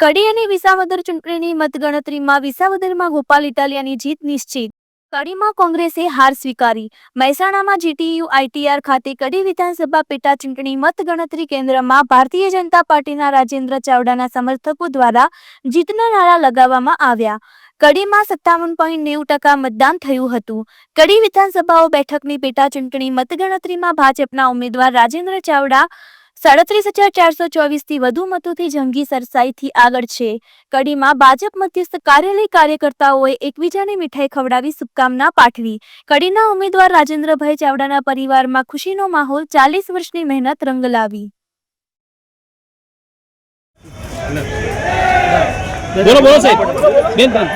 કડી અને વિસાવદર ચૂંટણીની મતગણતરીમાં વિસાવદરમાં ગોપાલ ઇટાલિયાની જીત નિશ્ચિત. કડીમાં કોંગ્રેસે હાર સ્વીકારી. મહેસાણામાં જીટીયુ આઈટીઆર ખાતે કડી વિધાનસભા પેટા ચૂંટણી મતગણતરી કેન્દ્રમાં ભારતીય જનતા પાર્ટીના રાજેન્દ્ર ચાવડાના સમર્થકો દ્વારા જીતના નારા લગાવવામાં આવ્યા. કડીમાં સત્તાવન પોઈન્ટ નેવું ટકા મતદાન થયું હતું. કડી વિધાનસભાઓ બેઠકની પેટા ચૂંટણી મતગણતરીમાં ભાજપના ઉમેદવાર રાજેન્દ્ર ચાવડા સાડત્રીસ હજાર ચારસો ચોવીસથી વધુ મતોથી જંગી સરસાઈથી આગળ છે. કડીમાં ભાજપ મધ્યસ્થ કાર્યાલય કાર્યકર્તાઓએ એકબીજાને મીઠાઈ ખવડાવી શુભકામના પાઠવી. કડીના ઉમેદવાર રાજેન્દ્રભાઈ ચાવડાના પરિવારમાં ખુશીનો માહોલ ચાલીસ વર્ષની મહેનત રંગ લાવી. બોલો બોલો સાહેબ. બેન બેન.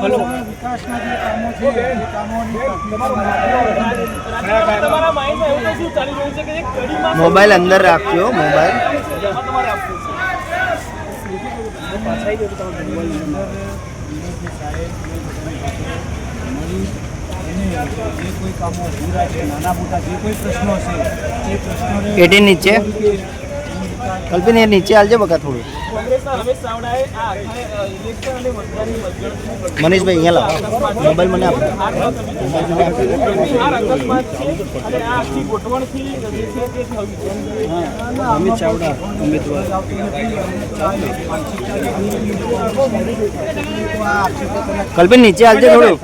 હલો. વિકાસના જે કામો છે એ કામોની તમારા માઇન્ડમાં એવું તો શું ચાલી રહ્યું છે કે જે કડીમાં મોબાઈલ અંદર રાખજો મોબાઈલ. જે કોઈ કામો પૂરા છે નાના મોટા જે કોઈ પ્રશ્નો છે એ પ્રશ્નોને એટી નીચે. કલ્પિન નીચે હાલજો બકા થોડું. મનીષભાઈ, અહીંયા લાવો. મોબાઈલ મને આપો. અમિત ચાવડા, ઉમેદવાર. કલ્પિન, નીચે હાલજો થોડું.